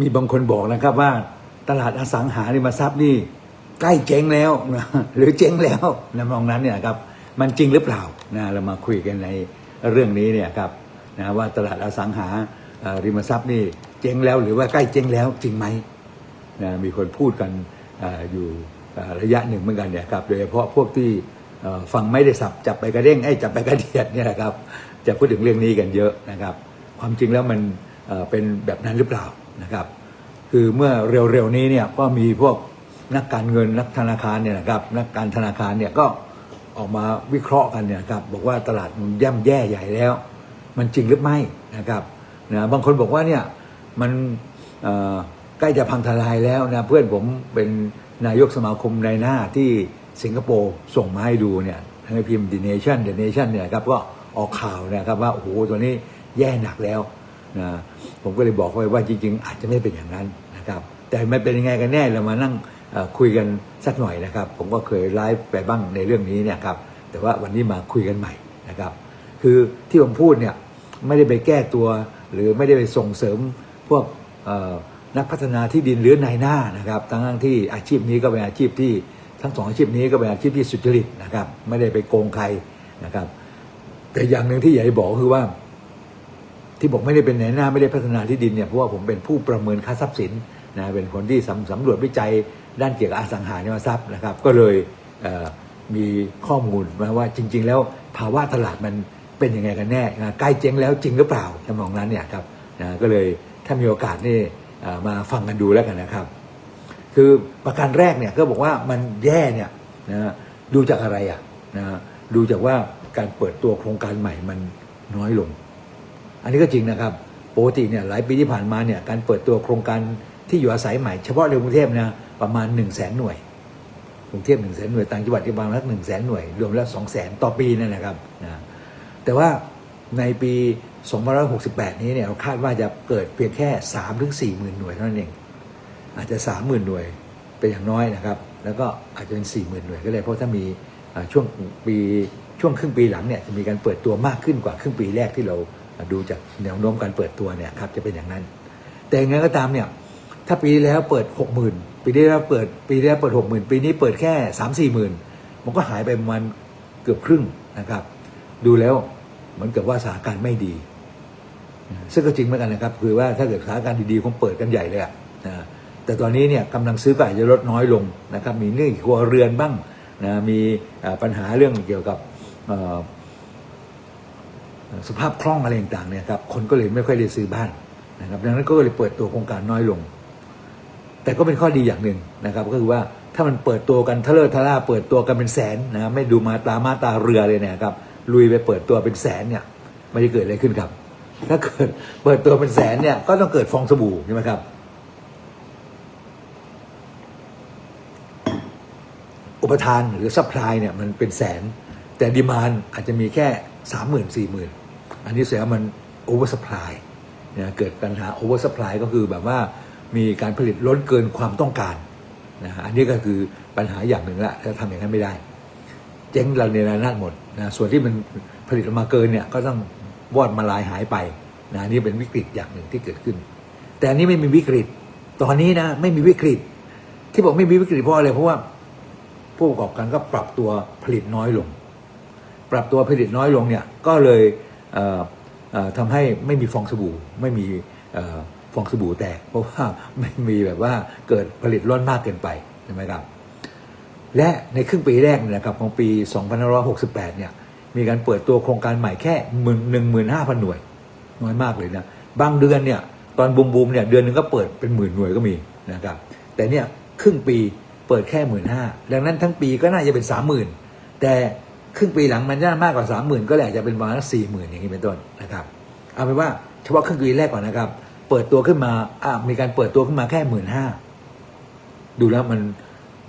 มีบางคนบอกนะครับว่าตลาดอสังหาริมทรัพย์นี่ใกล้เจ๊งแล้วนะหรือเจ๊งแล้วนะมองนั้นเนี่ยครับมันจริงหรือเปล่านะเรามาคุยกันในเรื่องนี้เนี่ยครับนะว่าตลาดอสังหาเริมทรัพย์นี่เจ๊งแล้วหรือว่าใกล้เจ๊งแล้วจริงไหมนะมีคนพูดกันออยู่ระยะหนึ่งเหมือนกันเนี่ยครับโดยเฉพาะพวกที่ฟังไม่ได้สับจับไปกระเด้งไอ้จับไปกระเดียดเนี่ยนะครับจะพูดถึงเรื่องนี้กันเยอะนะครับ ความจริงแล้วมันเป็นแบบนั้นหรือเปล่า นะครับ คือเมื่อเร็วๆนี้เนี่ยก็มีพวกนักการเงินนักธนาคารเนี่ยนะครับนักการธนาคารเนี่ยก็ออกมาวิเคราะห์กันเนี่ยนะครับบอกว่าตลาดมันย่ำแย่ใหญ่แล้ว มันจริงหรือไม่นะครับนะบางคนบอกว่าเนี่ยมันใกล้จะพังทลายแล้วนะเพื่อนผมเป็นนายกสมาคมในหน้าที่สิงคโปร์ส่งมาให้ดูเนี่ยในพิมพ์ The Nation The Nation เนี่ยครับก็ออกข่าวนะครับว่าโอ้โหตัวนี้แย่หนักแล้ว นะผมก็เลยบอกเขาไปว่าจริง ๆ อาจจะไม่เป็นอย่างนั้นนะครับ แต่มันเป็นยังไงกันแน่เรามานั่งคุยกันสักหน่อยนะครับ ผมก็เคยไลฟ์ไปบ้างในเรื่องนี้เนี่ยครับแต่ว่าวันนี้มาคุยกันใหม่นะครับ คือที่ผมพูดเนี่ยไม่ได้ไปแก้ตัว หรือไม่ได้ไปส่งเสริมพวกนักพัฒนาที่ดินหรือนายหน้านะครับทั้งที่อาชีพนี้ก็เป็นอาชีพที่ทั้งสองอาชีพนี้ก็เป็นอาชีพที่สุจริตนะครับ ไม่ได้ไปโกงใครนะครับ แต่อย่างหนึ่งที่อยากจะบอกคือว่า ที่บอกไม่ได้เป็นในหน้าไม่ได้พัฒนาที่ดินเนี่ยเพราะว่าผมเป็นผู้ประเมินค่าทรัพย์สินนะเป็นคนที่สำสำรวจวิจัยด้านเกี่ยวกับอสังหาริมทรัพย์นะครับ ก็เลยเมีข้อมูลมาว่าจริง ๆ แล้วภาวะตลาดมันเป็นยังไงกันแน่ใกล้เจ๊งแล้วจริงหรือเปล่าทำนองนั้นเนี่ยครับนะก็เลยถ้ามีโอกาสนี่มาฟังกันดูแล้วกันนะครับ คือประการแรกเนี่ยก็บอกว่ามันแย่เนี่ยนะดูจากอะไรอะนะดูจากว่าการเปิดตัวโครงการใหม่มันน้อยลง อันนี้ก็จริงนะครับปกติเนี่ยหลายปีที่ผ่านมาเนี่ยการเปิดตัวโครงการที่อยู่อาศัยใหม่เฉพาะในกรุงเทพนะประมาณ1นึ่งแสนหน่วยกรุงเทพหนึ่งแสนหน่วยต่างจังหวัดที่บางรักหนึ่งแสนหน่วย รวมแล้วสองแสนต่อปีนั่นนะครับนะแต่ว่าในปี2568 นี้เนี่ยเราคาดว่าจะเกิดเพียงแค่ 3 ถึง 4 หมื่นหน่วยเท่านั้นเอง อาจจะสามหมื่นหน่วยเป็นอย่างน้อยนะครับ แล้วก็อาจจะเป็นสี่หมื่นหน่วยก็ได้เพราะถ้ามีช่วงปีช่วงครึ่งปีหลังเนี่ยจะมีการเปิดตัวมากขึ้นกว่าครึ่งปีแรกที่เรา ดูจากแนวโน้มการเปิดตัวเนี่ยครับจะเป็นอย่างนั้น แต่ยังไงก็ตามเนี่ยถ้าปีที่แล้วเปิดหกหมื่นปีที่แล้วเปิดปีที่แล้วเปิดหกหมื่นปีนี้เปิดแค่สามสี่หมื่นมันก็หายไปประมาณเกือบครึ่งนะครับ ดูแล้วเหมือนกับว่าสถานการณ์ไม่ดี ซึ่งก็จริงเหมือนกันนะครับ คือว่าถ้าเกิดสถานการณ์ดีๆคงเปิดกันใหญ่เลยอะนะแต่ตอนนี้เนี่ยกำลังซื้อก็อาจจะลดน้อยลงนะครับ มีหนี้ครัวเรือนบ้างนะมีปัญหาเรื่องเกี่ยวกับ สภาพคล่องอะไรต่างๆเนี่ยครับคนก็เลยไม่ค่อยได้ซื้อบ้านนะครับดังนั้นก็เลยเปิดตัวโครงการน้อยลง แต่ก็เป็นข้อดีอย่างหนึ่งนะครับ ก็คือว่าถ้ามันเปิดตัวกันทะเลอร์ทะล่าเปิดตัวกันเป็นแสนนะไม่ดูมาตามาตาเรือเลยเนี่ยครับลุยไปเปิดตัวเป็นแสนเนี่ยมันจะเกิดอะไรขึ้นครับ ถ้าเกิดเปิดตัวเป็นแสนเนี่ยก็ต้องเกิดฟองสบู่ใช่ไหมครับ อุปทานหรือซัพพลายเนี่ยมันเป็นแสน แต่ดีมานอาจจะมีแค่สามหมื่นสี่หมื่น อันนี้แสดงว่ามันโอเวอร์ซัพพลายนะเกิดปัญหาโอเวอร์ซัพพลายก็คือแบบว่ามีการผลิตล้นเกินความต้องการนะอันนี้ก็คือปัญหาอย่างหนึ่งละถ้าทำอย่างนั้นไม่ได้ เจ๊งเราในระนาดหมดนะส่วนที่มันผลิตออกมาเกินเนี่ยก็ต้องวอดมาลายหายไปนะน,นี่เป็นวิกฤตอย่างหนึ่งที่เกิดขึ้น แต่อันนี้ไม่มีวิกฤต ตอนนี้นะไม่มีวิกฤต ที่บอกไม่มีวิกฤตเพราะอะไรเพราะว่าผู้ประกอบการก็ปรับตัวผลิตน้อยลง ปรับตัวผลิตน้อยลงเนี่ยก็เลย ทำให้ไม่มีฟองสบู่ไม่มีฟองสบู่แตก เพราะว่าไม่มีแบบว่าเกิดผลิตล้นมากเกินไปใช่ไหมครับ และในครึ่งปีแรกเนี่ยนะครับของปี 2568 เนี่ยมีการเปิดตัวโครงการใหม่แค่หมื่นหนึ่งหมื่นห้าพันหน่วย น้อยมากเลยนะบางเดือนเนี่ยตอนบูมบูมๆเนี่ยเดือนหนึงก็เปิดเป็นหมื่นหน่วยก็มีนะครับแต่เนี่ยครึ่งปีเปิดแค่หมื่นห้าดังนั้นทั้งปีก็น่าจะเป็นสามหมื่นแต่ ครึ่งปีหลังมันน่ามากกว่าสามหมื่นก็เลยอาจจะเป็นประมาณสี่หมื่นอย่างนี้เป็นต้นนะครับ เอาเป็นว่าเฉพาะครึ่งปีแรกก่อนนะครับ เปิดตัวขึ้นมาอะมีการเปิดตัวขึ้นมาแค่หมื่นห้าดูแล้วมัน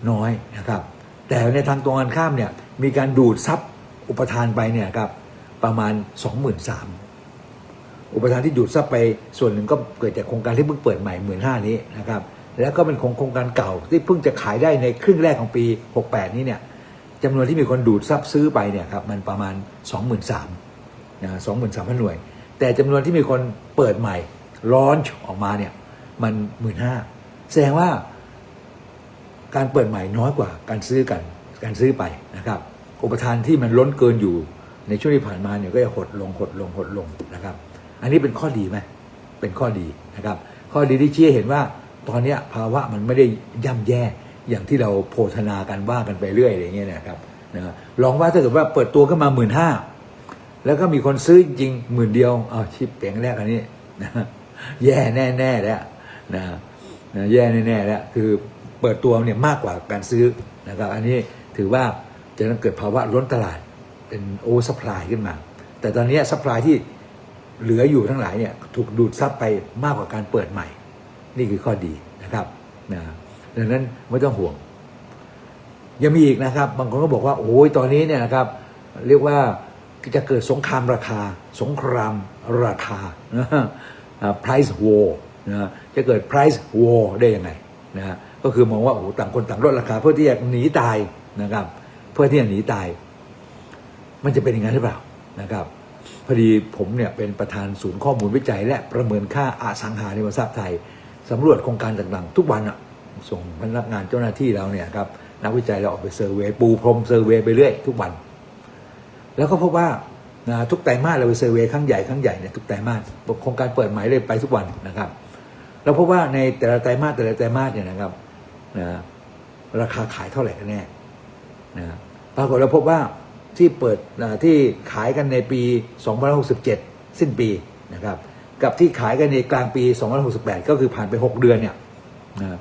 น้อยนะครับ แต่ในทางตรงกันข้ามเนี่ยมีการดูดซับอุปทานไปเนี่ยครับประมาณ 23,000อุปทานที่ดูดซับไปส่วนหนึ่งก็เกิดจากโครงการที่เพิ่งเปิดใหม่หมื่นห้านี้นะครับแล้วก็เป็นโครงการเก่าที่เพิ่งจะขายได้ในครึ่งแรกของปี 68 นี้เนี่ย จำนวนที่มีคนดูดซับซื้อไปเนี่ยครับมันประมาณ 23,000นะ23,000หน่วย แต่จำนวนที่มีคนเปิดใหม่ร้อนออกมาเนี่ยมันหมื่นห้าแสดงว่าการเปิดใหม่น้อยกว่าการซื้อกันการซื้อไปนะครับ อุปทานที่มันล้นเกินอยู่ในช่วงที่ผ่านมาเนี่ยก็จะหดลงหดลงหดลงนะครับ อันนี้เป็นข้อดีไหมเป็นข้อดีนะครับ ข้อดีที่ชี้เห็นว่าตอนนี้ภาวะมันไม่ได้ย่ำแย่ อย่างที่เราโพธนากันว่ากันไปเรื่อยอะไรเงี้ยนะครับนะลองว่าถ้าเกิดว่าเปิดตัวขึ้นมาหมื่นห้าแล้วก็มีคนซื้อจริงหมื่นเดียวเอาชิปเปลี่ยนแรกอันนี้นะแย่แน่ๆแล้วนะนะแย่แน่ๆแล้วคือเปิดตัวเนี่ยมากกว่าการซื้อนะครับอันนี้ถือว่าจะต้องเกิดภาวะล้นตลาดเป็นโอสปายขึ้นมา แต่ตอนนี้สปายที่เหลืออยู่ทั้งหลายเนี่ยถูกดูดซับไปมากกว่าการเปิดใหม่ นี่คือข้อดีนะครับนะ ดังนั้นไม่ต้องห่วง ยังมีอีกนะครับ บางคนก็บอกว่า โอ้ยตอนนี้เนี่ยนะครับ เรียกว่าจะเกิดสงครามราคา สงครามราคานะฮะอ่า price war นะฮะจะเกิด price war ได้ยังไงนะฮะก็คือมองว่าโอ้ต่างคนต่างลดราคา เพื่อที่จะหนีตายนะครับ เพื่อที่จะหนีตาย มันจะเป็นอย่างนั้นหรือเปล่านะครับพอดีผมเนี่ยเป็นประธานศูนย์ข้อมูลวิจัย และประเมินค่าอสังหาริมทรัพย์ไทยสำรวจโครงการต่างๆ ทุกวันอะ ส่งพนักงานเจ้าหน้าที่เราเนี่ยครับนักวิจัยเราออกไปเซอร์เวย์ปูพรมเซอร์เวย์ไปเรื่อยทุกวัน แล้วก็พบว่านะทุกไตรมาสเราไปเซอร์เวย์ครั้งใหญ่ครั้งใหญ่เนี่ยทุกไตรมาสโครงการเปิดใหม่เลยไปทุกวันนะครับเราพบว่าในแต่ละไตรมาสแต่ละไตรมาสเนี่ยนะครับนะราคาขายเท่าไหร่กันแน่นะปรากฏเราพบว่าที่เปิดนะที่ขายกันในปี2567 สิ้นปีนะครับ กับที่ขายกันในกลางปี 2568 ก็คือผ่านไป 6 เดือนเนี่ยนะ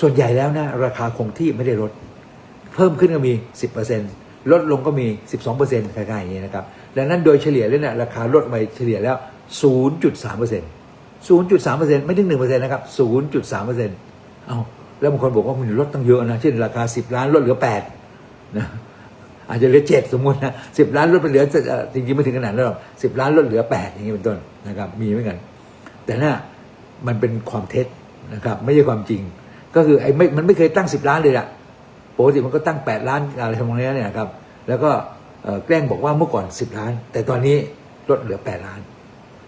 ส่วนใหญ่แล้วนะราคาคงที่ไม่ได้ลด เพิ่มขึ้นก็มี 10%ลดลงก็มี 12%คล้ายๆอย่างนี้นะครับดังนั้นโดยเฉลี่ยแล้วเนี่ยราคาลดไปเฉลี่ยแล้ว 0.3% 0.3%ไม่ถึง1%นะครับ 0.3%เอาแล้วบางคนบอกว่ามันลดตั้งเยอะนะเช่นราคา 10 ล้านลดเหลือ8นะอาจจะเหลือ 7 สมมุตินะ10ล้านลดไปเหลือจริงๆไม่ถึงขนาดนั้นหรอก10ล้านลดเหลือ 8 อย่างนี้เป็นต้นนะครับมีเหมือนกัน แต่น่ะมันเป็นความเท็จนะครับไม่ใช่ความจริง ก็คือไอ้ไม่มันไม่เคยตั้ง10ล้านเลยอะปกติมันก็ตั้ง8ล้านอะไรทำนองนี้เนี่ยครับ แล้วก็แกล้งบอกว่าเมื่อก่อน10ล้าน แต่ตอนนี้ลดเหลือ8ล้าน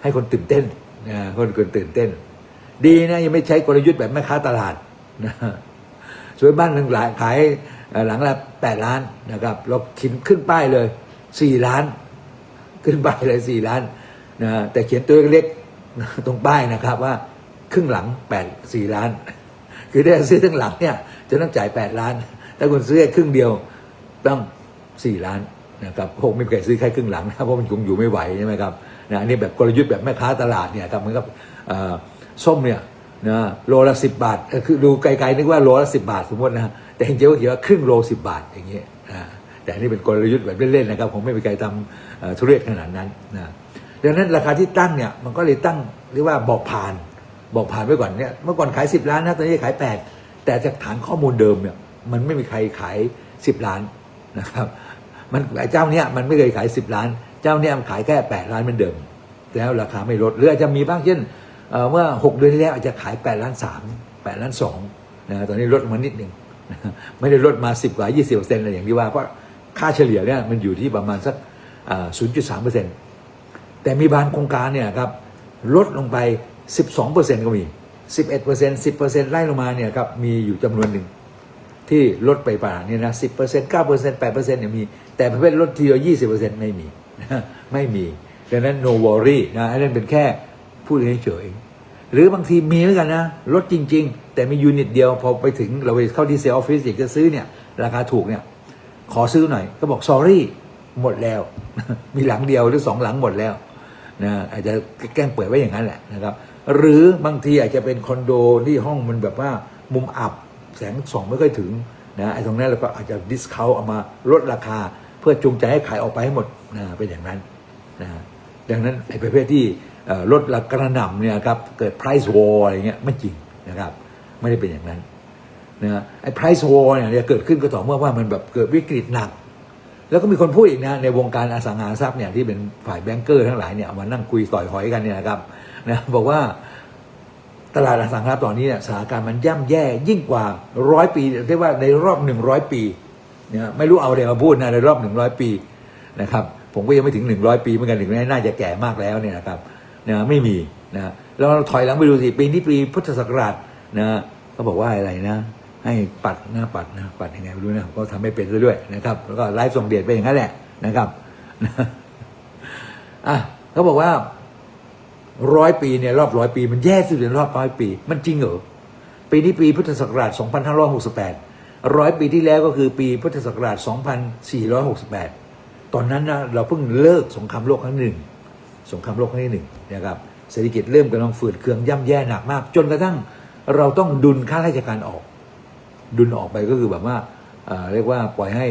ให้คนตื่นเต้นนะคนคนตื่นเต้น ดีนะยังไม่ใช้กลยุทธ์แบบแม่ค้าตลาดนะสวยบ้านหนึ่งหลายขายหลังละ8ล้านนะครับเราขินขึ้นป้ายเลย4ล้าน ขึ้นป้ายเลย4ล้านนะแต่เขียนตัวเล็กตรงป้ายนะครับว่าครึ่งหลัง8 4ล้าน คือได้ซื้อทั้งหลังเนี่ยจะต้องจ่าย 8 ล้าน ถ้าคุณซื้อแค่ครึ่งเดียวต้อง 4 ล้านนะครับคงไม่มีใครซื้อแค่ครึ่งหลังนะเพราะมันคงอยู่ไม่ไหวใช่ไหมครับนะอันนี้แบบกลยุทธ์แบบแม่ค้าตลาดเนี่ยครับเหมือนกับส้มเนี่ยนะโลละสิบบาทคือดูไกลๆนึกว่าโลละสิบาทสมมตินะแต่จริงๆก็เขียนว่าครึ่งโลสิบาทอย่างเงี้ยนะแต่อันนี้เป็นกลยุทธ์แบบเล่นๆนะครับผมไม่มีใครทำเอ่อธุรกิจขนาดนั้นนะดังนั้นราคาที่ตั้งเนี่ยมันก็เลยตั้งเรียกว่าบอกผ่าน บอกผ่านไว้ก่อนเนี่ยเมื่อก่อนขาย 10 ล้านนะตอนนี้ขาย 8 แต่จากฐานข้อมูลเดิมเนี่ยมันไม่มีใครขาย 10 ล้านนะครับมันเจ้าเนี้ยมันไม่เคยขาย 10 ล้าน เจ้าเนี้ยมันขายแค่ 8 ล้านเหมือนเดิม แล้วราคาไม่ลดหรืออาจจะมีบ้างเช่นเอ่อเมื่อ 6 เดือนที่แล้วอาจจะขาย 8 ล้าน 3 8 ล้าน2นะตอนนี้ลดมานิดหนึ่งไม่ได้ลดมา 10 กว่า 20เปอร์เซ็นต์อะไรอย่างที่ว่าเพราะค่าเฉลี่ยเนี่ยมันอยู่ที่ประมาณสักอ่า0.3เปอร์เซ็นต์แต่มีบางโครงการเนี่ยครับลดลงไป 12%ก็มี 11% 10%ไล่ลงมาเนี่ยครับมีอยู่จำนวนหนึ่งที่ลดไปป่าณนี้นะ10% 9% 8%เนี่ยมี แต่ประเภทลดทีเดียว20%ไม่มีไม่มีดังนั้น no worry นะอันนั้นเป็นแค่พูดเฉยๆหรือบางทีมีเหมือนกันนะลดจริง ๆ แต่มียูนิตเดียวพอไปถึงเราไปเข้าที่เซลล์ออฟฟิศอยากจะซื้อเนี่ย ราคาถูกเนี่ย ขอซื้อหน่อย ก็บอก sorry หมดแล้ว มีหลังเดียวหรือสองหลังหมดแล้วนะอาจจะแกล้งเปิดไว้อย่างนั้นแหละนะครับ หรือบางทีอาจจะเป็นคอนโดที่ห้องมันแบบว่ามุมอับแสงส่องไม่ค่อยถึงนะไอ้ตรงนั้นเราก็อาจจะดิสคาวเอามาลดราคา เพื่อจูงใจให้ขายออกไปให้หมดนะเป็นอย่างนั้นนะดังนั้นไอ้ประเภทที่ลดราคากระหน่ำเนี่ยครับเกิด price war อะไรเงี้ยไม่จริงนะครับ ไม่ได้เป็นอย่างนั้นนะไอ้ price war เนี่ยจะเกิดขึ้นก็ต่อเมื่อว่ามันแบบเกิดวิกฤตหนัก แล้วก็มีคนพูดอีกนะในวงการอสังหาริมทรัพย์เนี่ยที่เป็นฝ่ายแบงเกอร์ทั้งหลายเนี่ยมานั่งคุยต่อยหอยกันเนี่ยนะครับ นะบอกว่าตลาดอสังหาริมทรัพย์ตอนนี้เนี่ยสถานการณ์มันย่ำแย่ยิ่งกว่าร้อยปีเรียกว่าในรอบหนึ่งร้อยปีเนี่ยไม่รู้เอาอะไรมาพูดนะในรอบหนึ่งร้อยปีนะครับ ผมก็ยังไม่ถึงหนึ่งร้อยปีเหมือนกันถึงแม้น่าจะแก่มากแล้วเนี่ยนะครับนะไม่มีนะเราถอยหลังไปดูสิปีนี้ปีพุทธศักราชนะเขาบอกว่าอะไรนะ ให้ปัดหนะปัดนะปัดยังไงไม่รู้นะก็ทำไม่เป็นซะด้วยนะครับ แล้วก็ไลฟ์ส่งเดชไปอย่างนั้นแหละนะครับอะเขาบอกว่า ร้อยปีเนี่ยรอบร้อยปี มันแย่สุดในรอบร้อยปี มันจริงเหรอปีนี้ปีพุทธศักราช 2568 ร้อยปีที่แล้วก็คือปีพุทธศักราช 2468 ตอนนั้นนะเราเพิ่งเลิกสงครามโลกครั้งหนึ่งสงครามโลกครั้งที่หนึ่งนะครับเศรษฐกิจเริ่มกำลังฝืดเคืองย่ำแย่หนักมาก จนกระทั่งเราต้องดุลค่าราชการออก ดุลออกไปก็คือแบบว่าเรียกว่าปล่อยให้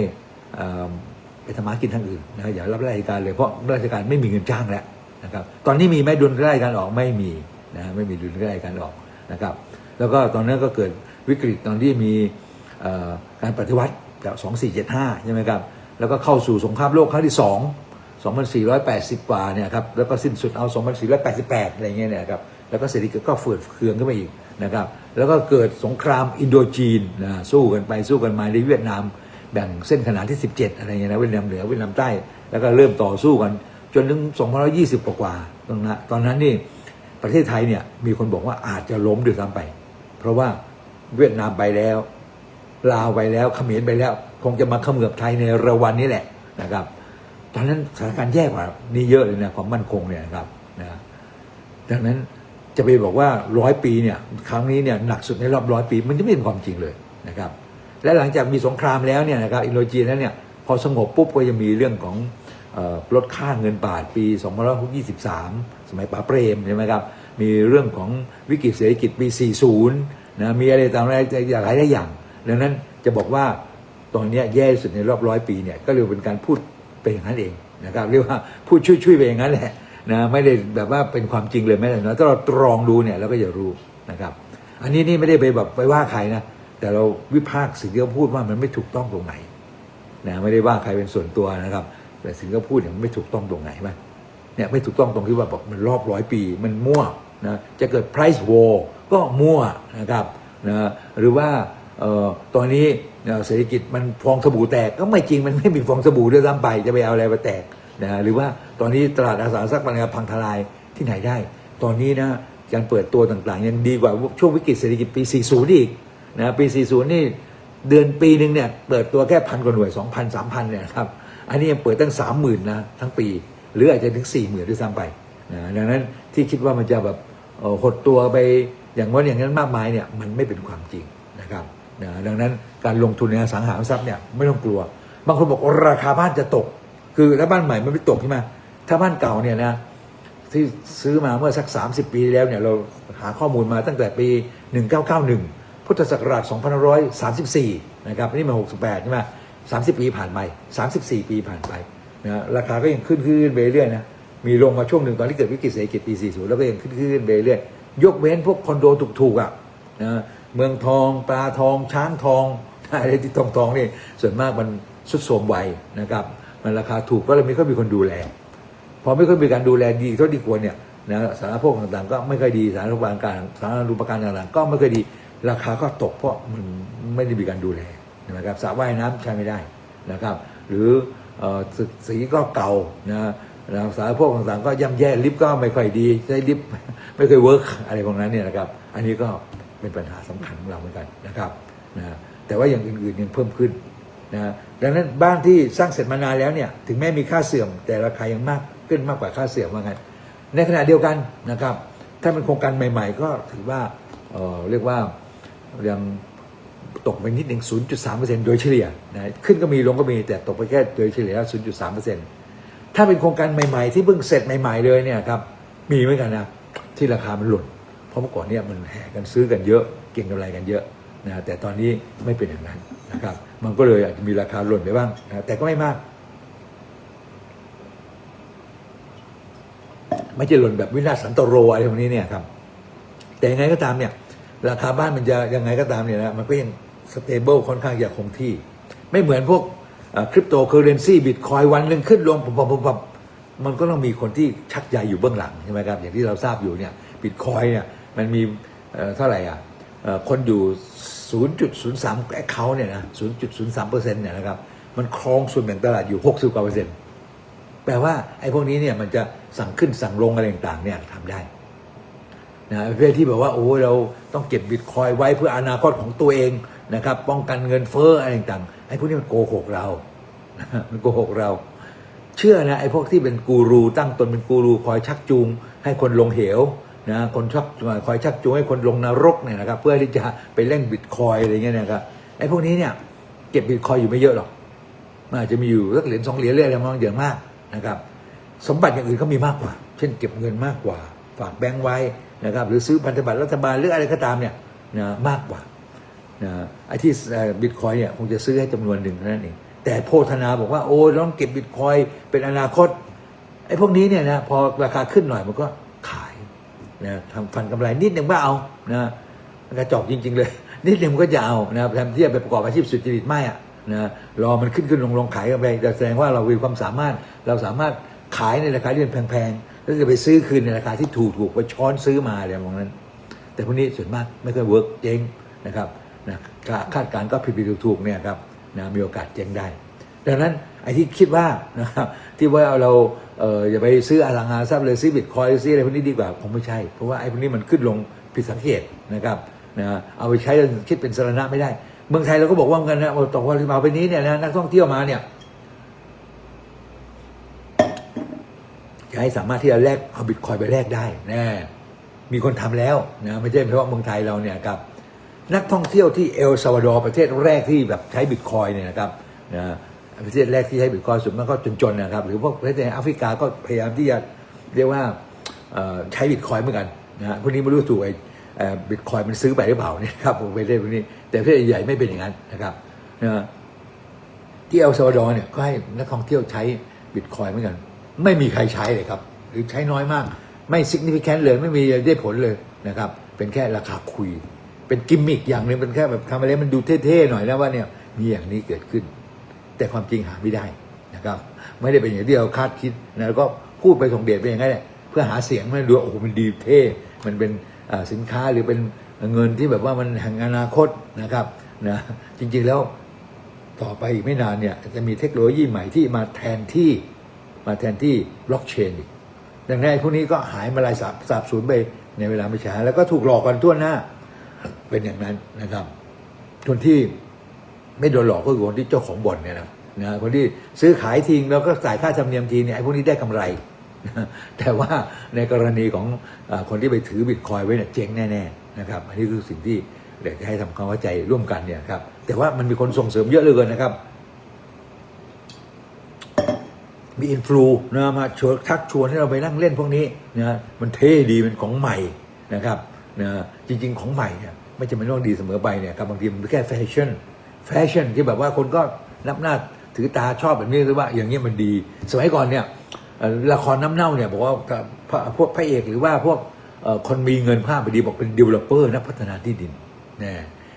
ไปทำมากินทางอื่นนะอย่ารับราชการเลยเพราะราชการไม่มีเงินจ้างแล้ว นะครับตอนนี้มีไหมดุลค่าราชการออกไม่มีนะไม่มีดุลค่าราชการออกนะครับ แล้วก็ตอนนั้นก็เกิดวิกฤตตอนที่มีการปฏิวัติจาก2475 ใช่ไหมครับ แล้วก็เข้าสู่สงครามโลกครั้งที่สอง2480 กว่าเนี่ยครับ แล้วก็สิ้นสุดเอา 2488 อะไรเงี้ยเนี่ยครับ แล้วก็เศรษฐกิจก็ฝืดเคืองขึ้นมาอีกนะครับ แล้วก็เกิดสงครามอินโดจีนนะสู้กันไปสู้กันมาในเวียดนามแบ่งเส้นขนาดที่ 17 อะไรเงี้ยนะเวียดนามเหนือเวียดนามใต้ แล้วก็เริ่มต่อสู้กัน จนถึง2520 กว่าๆตรงนั้นตอนนั้นนี่ประเทศไทยเนี่ยมีคนบอกว่าอาจจะล้มด้วยซ้ำไป เพราะว่าเวียดนามไปแล้ว ลาวไปแล้วเขมรไปแล้ว คงจะมาเขมือบไทยในร็ววันนี้แหละนะครับ ตอนนั้นสถานการณ์แย่กว่านี้เยอะเลยนะความมั่นคงเนี่ยนะครับนะดังนั้นจะไปบอกว่าร้อยปีเนี่ยครั้งนี้เนี่ยหนักสุดในรอบร้อยปี มันจะไม่เป็นความจริงเลยนะครับ และหลังจากมีสงครามแล้วเนี่ยนะครับอินโดจีนนั้นเนี่ยพอสงบปุ๊บก็จะมีเรื่องของ ลดค่าเงินบาทปี2523 สมัยป๋าเปรมใช่ไหมครับ มีเรื่องของวิกฤตเศรษฐกิจปี 40 นะ มีอะไรต่างๆหลายหลายอย่าง ดังนั้นจะบอกว่าตอนนี้แย่ที่สุดในรอบร้อยปีเนี่ย ก็เรียกเป็นการพูดไปอย่างนั้นเองนะครับ เรียกว่าพูดช่วยๆไปอย่างนั้นแหละนะ ไม่ได้แบบว่าเป็นความจริงเลยแม้แต่น้อยถ้าเราตรองดูเนี่ยเราก็จะรู้นะครับ อันนี้นี่ไม่ได้ไปแบบไปว่าใครนะ แต่เราวิพากษ์สิ่งที่เขาพูดว่ามันไม่ถูกต้องตรงไหนนะไม่ได้ว่าใครเป็นส่วนตัวนะครับ แต่สิ่งที่เขาพูดเนี่ยมันไม่ถูกต้องตรงไหนไหมเนี่ยไม่ถูกต้องตรงที่ว่าบอกมันรอบร้อยปีมันมั่วนะจะเกิด price war ก็มั่วนะครับนะหรือว่าเอ่อตอนนี้เศรษฐกิจมันฟองสบู่แตกก็ไม่จริงมันไม่มีฟองสบู่ด้วยซ้ำไปจะไปเอาอะไรมาแตกนะหรือว่าตอนนี้ตลาดอสังหาริมทรัพย์พังทลายที่ไหนได้ ตอนนี้นะการเปิดตัวต่างๆยังดีกว่าช่วงวิกฤตเศรษฐกิจปี 40 อีกนะปี 40 นี่เดือนปีหนึ่งเนี่ยเปิดตัวแค่พันกว่าหน่วย 2,000 3,000เนี่ยครับ อันนี้ยังเปิดตั้ง30,000นนะทั้งปี หรืออาจจะถึง40,000ด้วยซ้ำไปนะดังนั้นที่คิดว่ามันจะแบบหดตัวไปอย่างว่าอย่างนั้นมากมายเนี่ยมันไม่เป็นความจริงนะครับนะดังนั้นการลงทุนในอสังหาริมทรัพย์เนี่ยไม่ต้องกลัว บางคนบอกราคาบ้านจะตก คือถ้าบ้านใหม่มันไม่ตกใช่ไหมถ้าบ้านเก่าเนี่ยนะที่ซื้อมาเมื่อสัก 30 ปีแล้วเนี่ยเราหาข้อมูลมาตั้งแต่ปี 1991 พุทธศักราช2534 นะครับนี่มา 68 ใช่ไหม 30 ปีผ่านไป 34 ปีผ่านไปนะราคาก็ยังขึ้นขึ้นไปเรื่อยนะมีลงมาช่วงหนึ่งตอนที่เกิดวิกฤตเศรษฐกิจปี 40 แล้วก็ยังขึ้นขึ้นไปเรื่อยยกเว้นพวกคอนโดถูกๆอะนะเมืองทองปลาทองช้างทองอะไรที่ทองทองๆนี่ส่วนมากมันสุดโทมไวนะครับ มันราคาถูกก็เลยไม่ค่อยมีคนดูแลพอไม่ค่อยมีการดูแลดีเท่าที่ควรเนี่ยนะสารณภพต่างๆ ก็ไม่ค่อยดีสาธารณูปการสาธารณูปการต่างๆ ก็ไม่ค่อยดีราคาก็ตกเพราะมันไม่ได้มีการดูแล นะครับสระว่ายน้ำใช้ไม่ได้นะครับ หรือสีก็เก่านะนะสาธารณภพต่างๆก็ย่ำแย่ลิฟต์ก็ไม่ค่อยดีใช้ลิฟต์ไม่เคยเวิร์กอะไรพวกนั้นเนี่ยนะครับ อันนี้ก็เป็นปัญหาสำคัญของเราเหมือนกันนะครับนะแต่ว่าอย่างอื่นๆยังเพิ่มขึ้นนะดังนั้นบ้านที่สร้างเสร็จมานานแล้วเนี่ยถึงแม้มีค่าเสื่อม แต่ราคายังมากขึ้นมากกว่าค่าเสื่อมว่างั้นในขณะเดียวกันนะครับ ถ้าเป็นโครงการใหม่ ๆ ก็ถือว่าเออเรียกว่ายัง ตกไปนิดหนึ่ง0.3%โดยเฉลี่ยนะขึ้นก็มีลงก็มีแต่ตกไปแค่โดยเฉลี่ย 0.3%ถ้าเป็นโครงการใหม่ ๆ ที่เพิ่งเสร็จใหม่ ๆ เลยเนี่ยครับมีเหมือนกันนะที่ราคามันหล่นเพราะเมื่อก่อนเนี่ยมันแห่กันซื้อกันเยอะ เก่งกำไรกันเยอะนะแต่ตอนนี้ไม่เป็นอย่างนั้นนะครับมันก็เลยอาจจะมีราคาหล่นไปบ้างนะแต่ก็ไม่มาก ไม่ใช่หล่นแบบวินาศสันตโรอะไรพวกนี้เนี่ยครับแต่ยังไงก็ตามเนี่ยราคาบ้านมันจะยังไงก็ตามเนี่ยนะมันก็ยัง สเตเบิลค่อนข้างจะคงที่ ไม่เหมือนพวกคริปโตเคอเรนซีบิตคอยวันหนึ่งขึ้นลงปุ๊บปุ๊บปุ๊บมันก็ต้องมีคนที่ชักใยอยู่เบื้องหลังใช่ไหมครับ อย่างที่เราทราบอยู่เนี่ยบิตคอยเนี่ยมันมีเท่าไหร่อะเอ่อคนอยู่ 0.03แอคเคาท์เนี่ยนะ 0.03เปอร์เซ็นต์เนี่ยนะครับ มันครองส่วนแบ่งตลาดอยู่ 60กว่าเปอร์เซ็นต์แปลว่าไอ้พวกนี้เนี่ยมันจะสั่งขึ้นสั่งลงอะไรต่างๆเนี่ยทำได้นะประเภทที่แบบว่าโอ้เราต้องเก็บบิตคอยไว้เพื่ออนาคตของตัวเอง นะครับ ป้องกันเงินเฟ้ออะไรต่างไอ้พวกนี้มันโกหกเรามันโกหกเรา เชื่อนะไอ้พวกที่เป็นกูรูตั้งตนเป็นกูรูคอยชักจูง ให้คนลงเหวนะคนชักคอยชักจูงให้คนลงนรกเนี่ยนะครับ เพื่อที่จะไปเล่นบิตคอยอะไรเงี้ยนะครับไอ้พวกนี้เนี่ยเก็บบิตคอยอยู่ไม่เยอะหรอกมันอาจจะมีอยู่สักเหรียญสองเหรียญเรื่อยๆมองอย่างมากนะครับ สมบัติอย่างอื่นเขามีมากกว่า เช่นเก็บเงินมากกว่า ฝากแบงก์ไว้นะครับ หรือซื้อพันธบัตรรัฐบาลหรืออะไรก็ตามเนี่ยนะมากกว่า นะไอ้ที่บิตคอยเนี่ยคงจะซื้อให้จำนวนหนึ่งเท่านั้นเองแต่โพธนาบอกว่าโอ้ต้องเก็บบิตคอยเป็นอนาคตไอ้พวกนี้เนี่ยนะพอราคาขึ้นหน่อยมันก็ขายนะทำฟันกำไรนิดหนึ่งก็เอานะกระจอกจริง ๆ เลย นิดหนึ่งมันก็จะเอานะแทนที่จะไปประกอบอาชีพสุจริตไม่อะนะรอมันขึ้นขึ้นลงลงขายกันไปแต่แสดงว่าเรามีความสามารถเราสามารถขายในราคาที่มันแพงๆแล้วจะไปซื้อคืนในราคาที่ถูกถูกๆไปช้อนซื้อมาอะไรประมาณนั้น แต่พวกนี้ส่วนมากไม่ค่อยเวิร์กเจ๊งนะครับ นะคาดการณ์ก็ผิดๆถูกๆเนี่ยครับนะมีโอกาสเจ๊งได้ ดังนั้นไอ้ที่คิดว่านะครับที่ว่าเราเอออย่าไปซื้ออสังหาริมทรัพย์เลยซื้อบิตคอยซื้ออะไรพวกนี้ดีกว่าคงไม่ใช่ เพราะว่าไอ้พวกนี้มันขึ้นลงผิดสังเกตนะครับนะเอาไปใช้คิดเป็นสาระไม่ได้ เมืองไทยเราก็บอกว่ากันนะว่าต่อวันมาไปนี้เนี่ยนะนักท่องเที่ยวมาเนี่ยจะให้สามารถที่จะแลกเอาบิตคอยไปแลกได้แน่มีคนทำแล้วนะไม่ใช่เฉพาะเมืองไทยเราเนี่ยครับ นักท่องเที่ยวที่เอลซาวาดอร์ประเทศแรกที่แบบใช้บิตคอยเนี่ยนะครับนะประเทศแรกที่ใช้บิตคอยส่วนมากก็จนๆนะครับ หรือพวกประเทศในแอฟริกาก็พยายามที่จะเรียกว่าใช้บิตคอยเหมือนกันนะพวกนี้ไม่รู้ถูกไอ้บิตคอยมันซื้อไปหรือเปล่าเนี่ยครับผมประเทศพวกนี้ แต่ประเทศใหญ่ไม่เป็นอย่างนั้นนะครับนะที่เอลซาวาดอร์เนี่ยก็ให้นักท่องเที่ยวใช้บิตคอยเหมือนกัน ไม่มีใครใช้เลยครับ หรือใช้น้อยมาก ไม่ significant เลยไม่มีได้ผลเลยนะครับ เป็นแค่ราคาคุย เป็นกิมมิกอย่างหนึ่งเป็นแค่แบบทำอะไรมันดูเท่ๆหน่อยแล้วว่าเนี่ยมีอย่างนี้เกิดขึ้น แต่ความจริงหาไม่ได้นะครับ ไม่ได้เป็นอย่างที่เราคาดคิดนะแล้วก็พูดไปส่งเดชไปอย่างนั้นแหละเพื่อหาเสียงมันดูโอ้โหมันดีเท่ มันเป็นสินค้าหรือเป็นเงินที่แบบว่ามันแห่งอนาคตนะครับนะจริงๆแล้วต่อไปอีกไม่นานเนี่ยจะมีเทคโนโลยีใหม่ที่มาแทนที่มาแทนที่บล็อกเชนอีกดังนั้นไอ้พวกนี้ก็หายมาลายสาบสูญไปในเวลาไม่ช้าแล้วก็ถูกหลอกกันทั่วหน้า เป็นอย่างนั้นนะครับ คนที่ไม่โดนหลอกก็คือคนที่เจ้าของบ่อนเนี่ยนะนะคนที่ซื้อขายทิ้งแล้วก็จ่ายค่าธรรมเนียมทีเนี่ยไอ้พวกนี้ได้กำไร แต่ว่าในกรณีของคนที่ไปถือบิตคอยไว้เนี่ยเจ๊งแน่ๆนะครับ อันนี้คือสิ่งที่อยากจะให้ทำความเข้าใจร่วมกันเนี่ยครับ แต่ว่ามันมีคนส่งเสริมเยอะเหลยเกินนะครับ มีอินฟลูนะมาชวนชักชวนให้เราไปนั่งเล่นพวกนี้นะมันเท่ดีเป็นของใหม่นะครับนะจริง ๆ ของใหม่เนี่ย ไม่จำเป็นต้องดีเสมอไปเนี่ยครับบางทีมันแค่แฟชั่นแฟชั่นที่แบบว่าคนก็นับหน้าถือตาชอบแบบนี้หรือว่าอย่างนี้ยมันดี สมัยก่อนเนี่ยละครน้ำเน่าเนี่ยบอกว่าพวกพระเอกหรือว่าพวกคนมีเงินภาพไปดีบอกเป็นดีเวลลอปเปอร์นักพัฒนาที่ดินนะ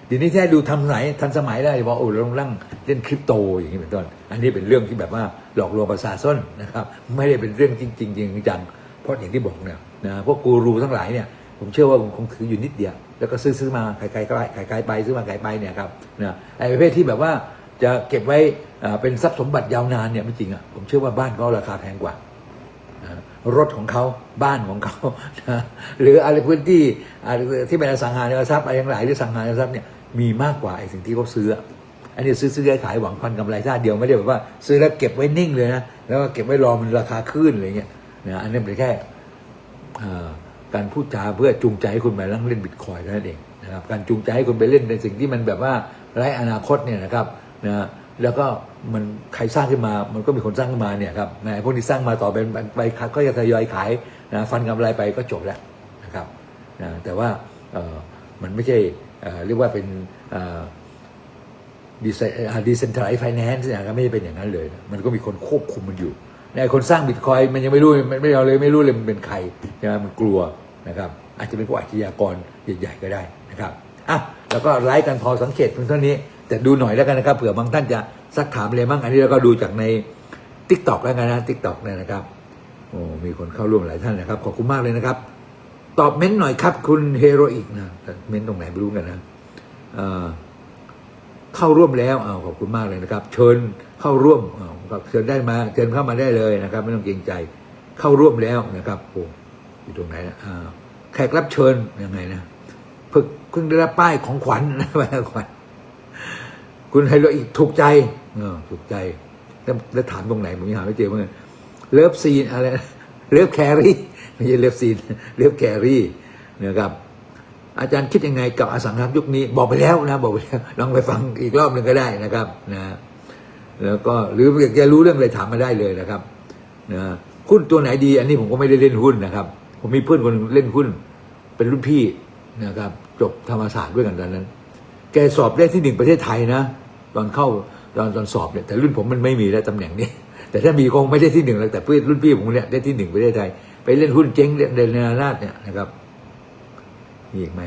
เดี๋ยวนี้แค่ดูทำไหนทันสมัยได้บอกโอ้เราต้องนั่งเล่นคริปโตอย่างนี้เป็นต้น อันนี้เป็นเรื่องที่แบบว่าหลอกลวงประชาชนนะครับ ไม่ได้เป็นเรื่องจริงจริงจริงจังเพราะอย่างที่บอกเนี่ยนะพวกกูรูทั้งหลายเนี่ยผมเชื่อว่าคงถืออยู่นิดเดียว แล้วก็ซื้อซื้อมาขายขายขายขายไปซื้อมาขายไปเนี่ยครับนะไอ้ประเภทที่แบบว่าจะเก็บไว้เป็นทรัพย์สมบัติยาวนานเนี่ยไม่จริงอะผมเชื่อว่าบ้านเขาราคาแพงกว่ารถของเขาบ้านของเขาหรืออะไรพื้นที่ที่เป็นอสังหาริมทรัพย์อะไรทั้งหลายหรือสังหาริมทรัพย์เนี่ยมีมากกว่าไอ้สิ่งที่เขาซื้ออันนี้ซื้อซื้อขายขายหวังพันกำไรชาติเดียวไม่ได้แบบว่า ซื้อแล้วเก็บไว้นิ่งเลยนะแล้วก็เก็บไว้รอมันราคาขึ้นอะไรเงี้ยนะอันนี้เป็นแค่ การพูดจาเพื่อจูงใจให้คุณไปนั่งเล่นบิตคอยน์เท่นเองนะครับการจูงใจให้คุณไปเล่นในสิ่งที่มันแบบว่าไร้อนาคตเนี่ยนะครับนะแล้วก็มันใครสร้างขึ้นมา มันก็มีคนสร้างขึ้นมาเนี่ยครับนะพวกนี้สร้างมาต่อเป็นไปก็จะทยอยขายนะฟันกำไรไปก็จบแล้วนะครับนะแต่ว่ามันไม่ใช่เรียกว่าเป็นดีเซนทรัลไฟแนนซ์เนี่ยก็ไม่ได้เป็นอย่างนั้นเลย มันก็มีคนควบคุมมันอยู่ ไอ้คนสร้างบิตคอยมันยังไม่รู้มันไม่เอาเลยไม่รู้เลยมันเป็นใครใช่ไหมมันกลัวนะครับ อาจจะเป็นพวกอาชญากรใหญ่ๆก็ได้นะครับอะแล้วก็ไลฟ์กันพอสังเกตเพียงเท่านี้ แต่ดูหน่อยแล้วกันนะครับเผื่อบางท่านจะซักถามอะไรบ้างอันนี้เราก็ดูจากในทิกตอกแล้วกันนะทิกตอกเนี่ยนะครับโอ้มีคนเข้าร่วมหลายท่านนะครับ ขอบคุณมากเลยนะครับ ตอบเม้นหน่อยครับ คุณเฮโรอีกนะเม้นตรงไหนไม่รู้กันนะอ่อ เข้าร่วมแล้วอ้าวขอบคุณมากเลยนะครับ เชิญเข้าร่วมอ้าวเชิญได้มาเชิญเข้ามาได้เลยนะครับ ไม่ต้องเกรงใจเข้าร่วมแล้วนะครับโอ้อยู่ตรงไหนนะอ่าแขกรับเชิญยังไงนะเพิ่งได้รับป้ายของขวัญนะป้ายของขวัญคุณไฮโลอีกถูกใจเออถูกใจแล้วแล้วถามตรงไหนผมยังหาไม่เจอเมือเลิฟซีนอะไรเลิฟแครี่ไม่ใช่เลิฟซีนเลิฟแครี่นะครับ อาจารย์คิดยังไงกับอสังหาริมยุคนี้ บอกไปแล้วนะ บอกไปแล้วลองไปฟังอีกรอบหนึ่งก็ได้นะครับนะแล้วก็หรืออยากจะรู้เรื่องอะไรถามมาได้เลยนะครับนะหุ้นตัวไหนดี อันนี้ผมก็ไม่ได้เล่นหุ้นนะครับ ผมมีเพื่อนคนเล่นหุ้น เป็นรุ่นพี่นะครับจบธรรมศาสตร์ด้วยกันตอนนั้น แกสอบได้ที่หนึ่งประเทศไทยนะ ตอนเข้าตอนตอนสอบเนี่ยแต่รุ่นผมมันไม่มีแล้วตำแหน่งนี้แต่ถ้ามีคงไม่ได้ที่หนึ่งแล้วแต่เพื่อนรุ่นพี่ผมเนี่ยได้ที่หนึ่งประเทศไทยไปเล่นหุ้นเจ๊งในนาราชเนี่ยนะครับ มีอีกไหม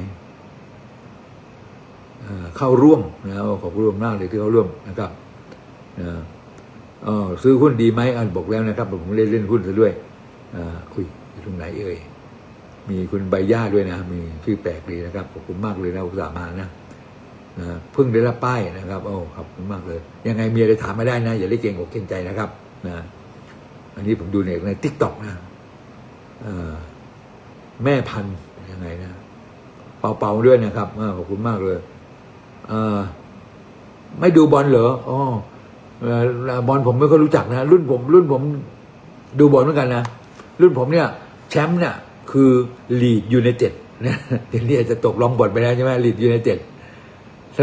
เข้าร่วมนะขอบคุณมาเลยที่เข้าร่วมนะครับนะเอ่อซื้อหุ้นดีไหมอันบอกแล้วนะครับผมเล่นเล่นหุ้นซะด้วยอ่าคุยอยู่ตรงไหนเอ่ยมีคุณใบย่าด้วยนะ มีชื่อแปลกดีนะครับขอบคุณมากเลยนะอุตส่าห์มานะนะเพิ่งได้รับป้ายนะครับโอ้ขอบคุณมากเลย ยังไงมีอะไรถามมาได้นะ อย่าได้เกรงอกเกรงใจนะครับนะอันนี้ผมดูในในทิกตอกนะแม่พันยังไงนะ เป่าๆด้วยนะครับอขอบคุณมากเลยเออไม่ดูบอลเหรออ๋อเอ่อบอลผมไม่ค่อยรู้จักนะ รุ่นผม รุ่นผมดูบอลเหมือนกันนะ รุ่นผมเนี่ย แชมป์เนี่ย คือลีดยูไนเต็ดนะเดี๋ยวนี้อาจจะตกลองบอลไปแล้วใช่ไหมลีดยูไนเต็ด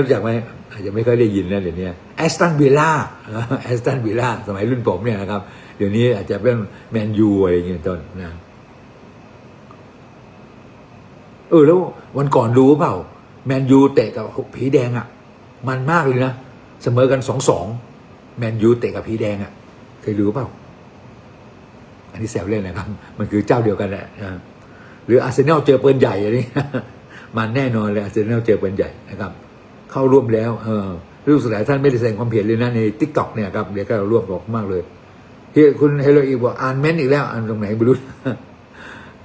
รู้จักไหมอาจจะไม่ค่อยได้ยินนะเดี๋ยวนี้แอสตันวิลล่าแอสตันวิลล่าสมัยรุ่นผมเนี่ยนะครับ เดี๋ยวนี้อาจจะเป็นแมนยูอะไรอย่างเงี้ยต้นนะ เออแล้ววันก่อนรู้เปล่า แมนยูเตะกับผีแดงอะ่ะ มันมากเลยนะ เสมอกันสองสองแมนยูเตะกับผีแดงอะ่ะ เคยรู้เปล่า อันนี้แซวเล่นนะครับ มันคือเจ้าเดียวกันแหละนะหรืออาร์เซนอลเจอปืนใหญ่อะไรนี้มันแน่นอนเลยอาร์เซนอลเจอปืนใหญ่นะครับ เข้าร่วมแล้วเออรู้สึกหลายท่านไม่ได้แสดงความเห็นเลยนะในทิกตอกเนี่ยครับเดี๋ยวก็ร่วมบอกมากเลยที่คุณเฮโรอีบอกอ่านเม้นอีกแล้วอ่านตรงไหนไม่รู้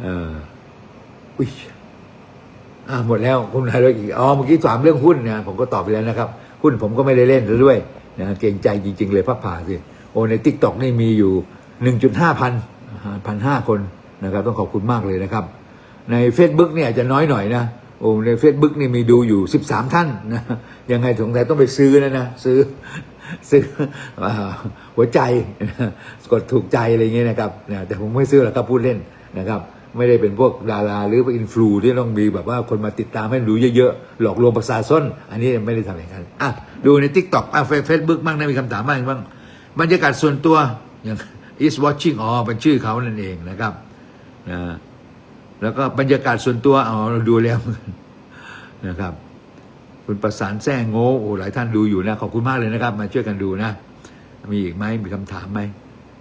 เอออุ้ย อ่าหมดแล้วคุณนายเลยอีกอ๋อเมื่อกี้ถามเรื่องหุ้นนะผมก็ตอบไปแล้วนะครับ หุ้นผมก็ไม่ได้เล่นซะด้วยนะเกรงใจจริง ๆ เลยพักผ่าสิโอ้ในทิกตอกนี่มีอยู่หนึ่งจุดห้าพันพันห้าคนนะครับ ต้องขอบคุณมากเลยนะครับ ใน Facebook เนี่ยจะน้อยหน่อยนะโอ้ใน Facebook นี่มีดูอยู่สิบสามท่านนะยังไงสงสัยต้องไปซื้อนะนะซื้อซื้อหัวใจกดถูกใจอะไรเงี้ยนะครับแต่ผมไม่ซื้อหรอกครับพูดเล่นนะครับ ไม่ได้เป็นพวกดาราหรือพวกอินฟลูที่ต้องมีแบบว่าคนมาติดตามให้ดูเยอะๆ หลอกลวงประชาชนอันนี้ไม่ได้ทำอย่างนั้นอะดูใน t ิ k t o k อะเฟซบุ๊กบ้างนะมีคำถามบ้างบ้างบรรยากาศส่วนตัวอย่าง is watching อ๋อเป็นชื่อเขานั่นเองนะครับนะแล้วก็บรรยากาศส่วนตัวอ๋อเราดูแล้วนะครับ คุณประสานแซงโง่โอ้หลายท่านดูอยู่นะขอบคุณมากเลยนะครับ มาช่วยกันดูนะ มีอีกไหมมีคำถามไหม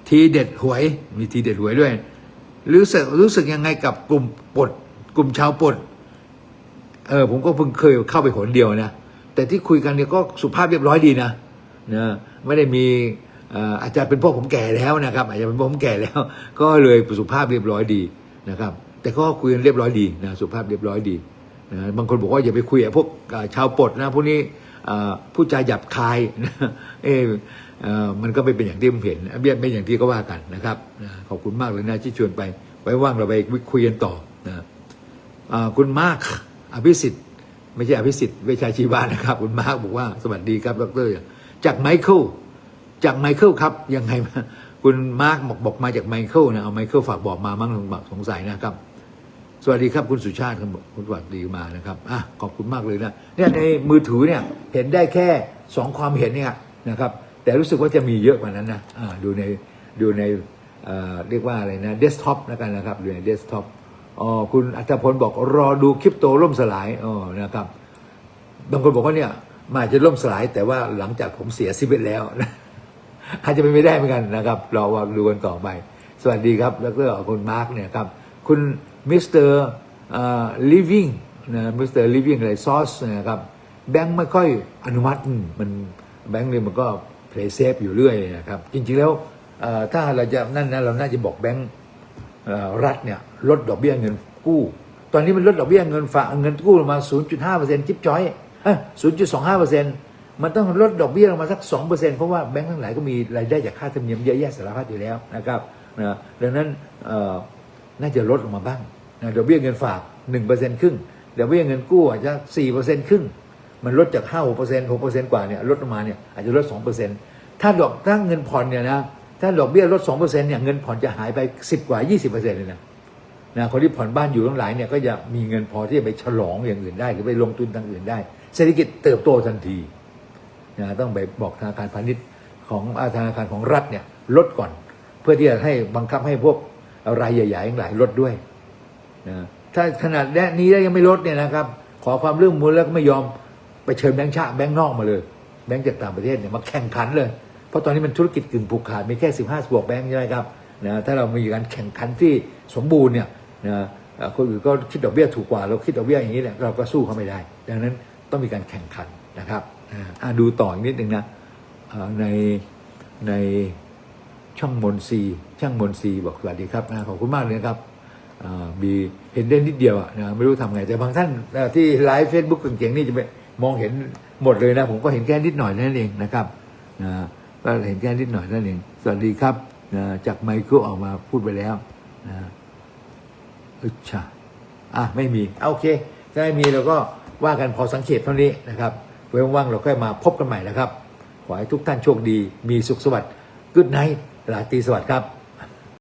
ทีเด็ดหวย มีทีเด็ดหวยด้วย รู้สึกรู้สึกยังไงกับกลุ่มปดกลุ่มชาวปดเออผมก็เพิ่งเคยเข้าไปหนเดียวนะแต่ที่คุยกันเนี่ยก็สุภาพเรียบร้อยดีนะนะไม่ได้มีอ่ออาจจะเป็นพวกผมแก่แล้วนะครับ อาจจะเป็นพวกผมแก่แล้ว ก็เลยสุภาพเรียบร้อยดีนะครับ แต่ก็คุยกันเรียบร้อยดีนะสุภาพเรียบร้อยดีนะบางคนบอกว่าอย่าไปคุยกับพวกชาวปดนะพวกนี้ผู้จาหยาบคายนะเออ มันก็ไม่เป็นอย่างที่ผมเห็นเบี้ยไม่อย่างที่ก็ว่ากันนะครับขอบคุณมากเลยนะที่ชวนไป ไว้ว่างเราไปคุยกันต่อนะคุณมาร์คอภิสิทธิ์ไม่ใช่อภิสิทธิ์เวชชาชีวานะครับ คุณมาร์คบอกว่าสวัสดีครับดรจากไมเคิลจากไมเคิลครับยังไงมาคุณมาร์คบอกบอกมาจากไมเคิลนะเอาไมเคิลฝากบอกมามั่งสงสัยนะครับสวัสดีครับคุณสุชาติครับคุณสวัสดีมานะครับอะขอบคุณมากเลยนะเนี่ยในมือถือเนี่ยเห็นได้แค่สองความเห็นเนี่ยนะครับ แต่รู้สึกว่าจะมีเยอะกว่านั้นนะอ่าดูในดูในเเรียกว่าอะไรนะเดสก์ท็อปแล้วกันนะครับดูในเดสก์ท็อปอ๋อคุณอัตพลบอกรอดูคริปโตล่มสลายอ๋อนะครับบางคนบอกว่าเนี่ยมันอาจจะล่มสลาย แต่ว่าหลังจากผมเสียชีวิตแล้วอาจจะเป็นไม่ได้เหมือนกันนะครับรอว่าดูกันต่อไป สวัสดีครับ แล้วก็คุณมาร์กเนี่ยครับ คุณมิสเตอร์ลิฟวิ่งนะมิสเตอร์ลิฟวิ่งอะไรซอสนะครับแบงค์ไม่ค่อยอนุมัติมันแบงค์เนี่ยมันก็ เพลย์เซฟอยู่เรื่อยนะครับ จริงๆแล้วถ้าเราจะนั่นนะเราน่าจะบอกแบงค์รัฐเนี่ยลดดอกเบี้ยเงินกู้ ตอนนี้มันลดดอกเบี้ยเงินฝากเงินกู้ลงมา 0.5%จิ๊บจ้อย0.25%มันต้องลดดอกเบี้ยลงมาสัก 2%เพราะว่าแบงก์ทั้งหลายก็มีรายได้จากค่าธรรมเนียมเยอะแยะสารพัดอยู่แล้วนะครับนะดังนั้นน่าจะลดลงมาบ้างนะดอกเบี้ยเงินฝากหนึ่งเปอร์เซ็นต์ครึ่งดี๋ยวเบี้ยเงินกู้อาจจะสี่เปอร์เซ็นต์ครึ่ง มันลดจากห้าหกเปอร์เซ็นต์หกเปอร์เซ็นต์กว่าเนี่ยลดลงมาเนี่ยอาจจะลดสองเปอร์เซ็นต์ถ้าดอกถ้าเงินผ่อนเนี่ยนะถ้าดอกเบี้ยลดสองเปอร์เซ็นต์เนี่ยเงินผ่อนจะหายไปสิบกว่ายี่สิบเปอร์เซ็นต์เลยนะนะคนที่ผ่อนบ้านอยู่ทั้งหลายเนี่ยก็จะมีเงินพอที่จะไปฉลองอย่างอื่นได้ หรือไปลงทุนทางอื่นได้ เศรษฐกิจเติบโตทันทีนะต้องไปบอกธนาคารพาณิชย์ของอาธนาคารของรัฐเนี่ยลดก่อน เพื่อที่จะให้บังคับให้พวกรายใหญ่ๆทั้งหลายลดด้วยนะถ้าขนาดนี้ยังไม่ลดเนี่ยนะครับ ขอความร่วมมือแล้วก็ไม่ยอม ไปเชิญแบงค์ชาติแบงค์นอกมาเลย แบงค์จากต่างประเทศเนี่ยมาแข่งขันเลย เพราะตอนนี้มันธุรกิจกึ่งผูกขาดมีแค่ 15 บวกแบงค์ใช่ไหมครับนะถ้าเรามีการแข่งขันที่สมบูรณ์เนี่ยนะคนอื่นก็คิดดอกเบี้ยถูกกว่าเราคิดดอกเบี้ยอย่างนี้เนี่ยเราก็สู้เขาไม่ได้ ดังนั้นต้องมีการแข่งขันนะครับอ่าดูต่ออีกนิดหนึ่งนะในในช่องมนซีช่างมนซีบอกสวัสดีครับนะขอบคุณมากเลยครับมีเห็นได้นิดเดียวอะนะไม่รู้ทำไงแต่บางท่านที่ไลฟ์เฟซบุ๊กเก่งๆนี่จะไป มองเห็นหมดเลยนะ ผมก็เห็นแค่นิดหน่อยนั่นเองนะครับก็เห็นแค่นิดหน่อยนั่นเองสวัสดีครับจากไมเคิลออกมาพูดไปแล้วนะอึชาอะไม่มีอะโอเคถ้าไม่มีเราก็ว่ากันพอสังเกตเท่านี้นะครับไว้ว่างๆเราค่อยมาพบกันใหม่นะครับ ขอให้ทุกท่านโชคดีมีสุขสวัสดิ์กึดไนท์ราตรีสวัสดิ์ครับ